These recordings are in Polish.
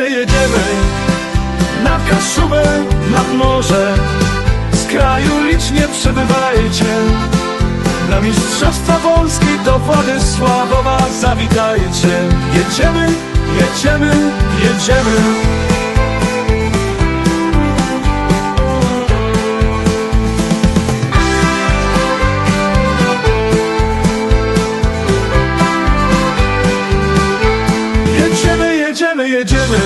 jedziemy, jedziemy Na Kaszubę, nad morze. Z kraju licznie przybywajcie Na Mistrzostwa Polski do Władysławowa zawitajcie. Jedziemy, jedziemy, jedziemy. Jedziemy,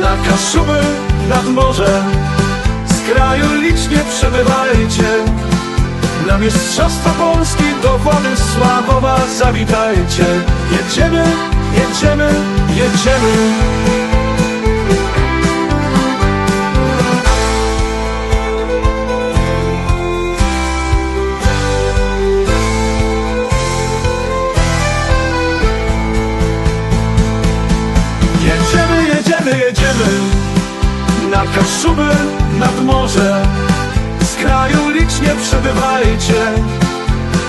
Na Kaszuby, nad morze. Z kraju licznie przybywajcie Na Mistrzostwa Polski do Władysławowa zawitajcie. Jedziemy, jedziemy, jedziemy Jedziemy, jedziemy Na Kaszuby, nad morze Z kraju licznie przybywajcie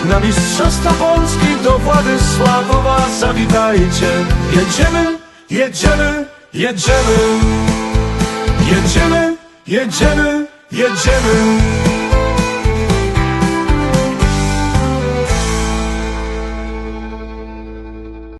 Na Mistrzostwa Polski do Władysławowa zawitajcie. Jedziemy, jedziemy, jedziemy. Jedziemy, jedziemy, jedziemy